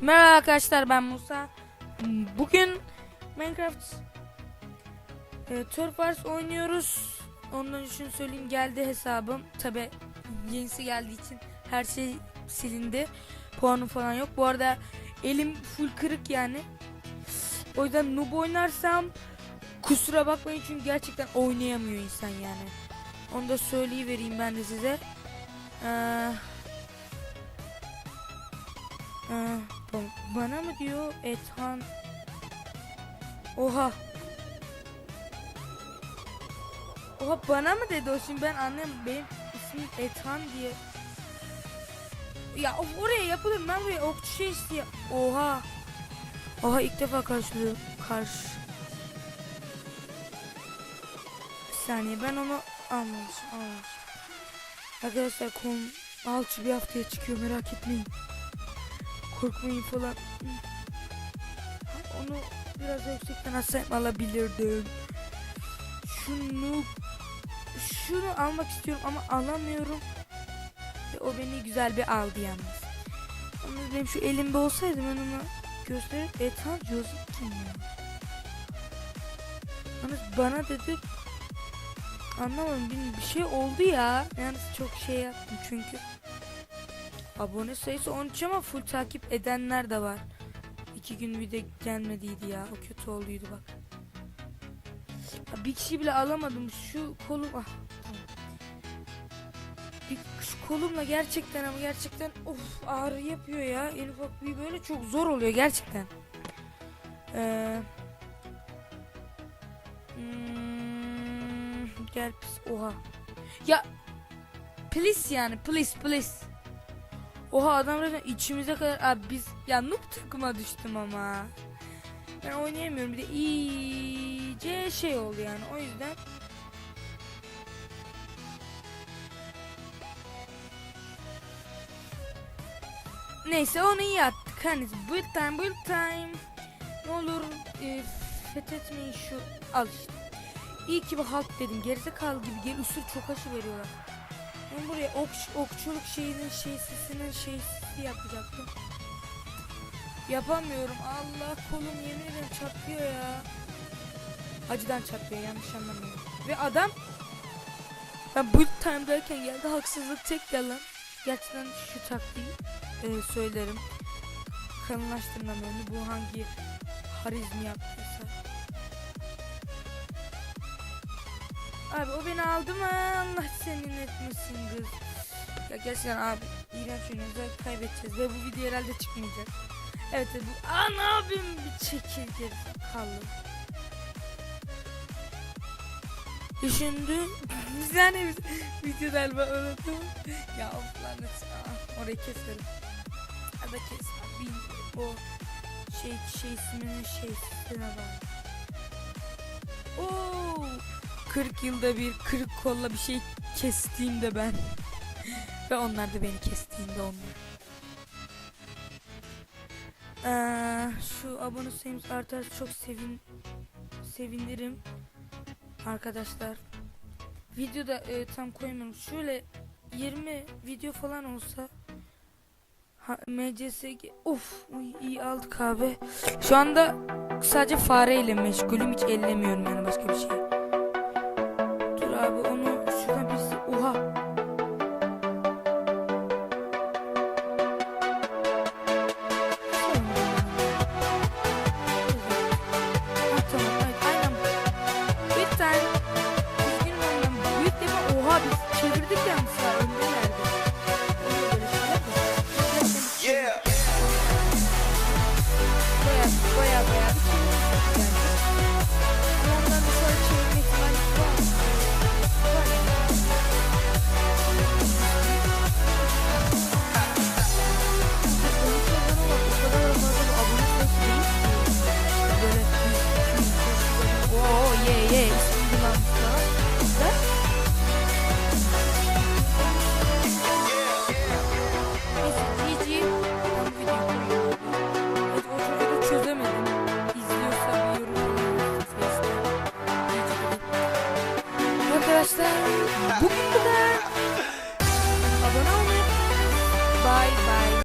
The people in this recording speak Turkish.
Merhaba arkadaşlar ben Musa. Bugün Minecraft e, Turf oynuyoruz. Ondan için söyleyeyim geldi hesabım. Tabi yenisi geldiği için her şey silindi. Puanı falan yok. Bu arada elim full kırık yani. O yüzden noob oynarsam kusura bakmayın çünkü gerçekten oynayamıyor insan yani. Onu da söyleyivereyim ben de size. Eee ee, ba- bana mı diyor Ethan? Oha. Oha bana mı dedi o şimdi ben annem benim ismim Ethan diye. Ya of, oraya yapılır ben buraya okçu şey istiyor. Oha. Oha ilk defa karşılıyorum. Karşı. Bir saniye ben onu almamışım almamışım. Arkadaşlar kon alçı bir haftaya çıkıyor merak etmeyin korkmayın falan. Onu biraz yüksekten atsayım alabilirdim. Şunu şunu almak istiyorum ama alamıyorum. Ve o beni güzel bir aldı yalnız. Yalnız benim şu elimde olsaydı ben onu gösterip Ethan Joseph kim ya? Yalnız bana dedi anlamadım bir, şey oldu ya. Yani çok şey yaptım çünkü. Abone sayısı 13 ama full takip edenler de var. İki gün bir de gelmediydi ya. O kötü olduydu bak. Ya bir kişi bile alamadım. Şu kolum ah. Bir, şu kolumla gerçekten ama gerçekten of ağrı yapıyor ya. En ufak bir böyle çok zor oluyor gerçekten. Ee, hmm, gel pis oha. Ya please yani please please. Oha adam resmen içimize kadar abi biz ya noob takıma düştüm ama. Ben oynayamıyorum bir de iyice şey oldu yani o yüzden. Neyse onu iyi attık. Hani build time build time. Ne olur e, fethetmeyin şu al işte. İyi ki bu halk dedim. Gerizekalı gibi gel usul çok aşı veriyorlar. Ben buraya ok, okçuluk şeyinin şeysisinin şeysisi yapacaktım. Yapamıyorum. Allah kolum yemin ederim çatlıyor ya. Acıdan çatlıyor yanlış anlamayın. Ve adam ben build time derken geldi haksızlık tek yalan. Gerçekten şu taktiği e, söylerim. Kalınlaştırmam önü bu hangi harizmi yaptıysa. Abi o beni aldı mı? Allah senin etmesin kız. Ya gerçekten abi iğrenç oynuyoruz. Kaybedeceğiz ve bu video herhalde çıkmayacak. Evet bu- ne yapayım bir çekil geri kaldı. Düşündüm. Bir tane video galiba unuttum. ya lanet. Aa, orayı keserim. Ya da kes. abi. O şey şey isminin şeysine bak. Oo. 40 yılda bir kırık kolla bir şey kestiğimde ben. Ve onlar da beni kestiğinde onlar. Ee, şu abone sayımız artarsa çok sevin sevinirim. Arkadaşlar. Videoda e, tam koymuyorum. Şöyle 20 video falan olsa ha, MCSG of iyi aldık abi. Şu anda sadece fareyle meşgulüm hiç ellemiyorum yani başka bir şey. Abi onu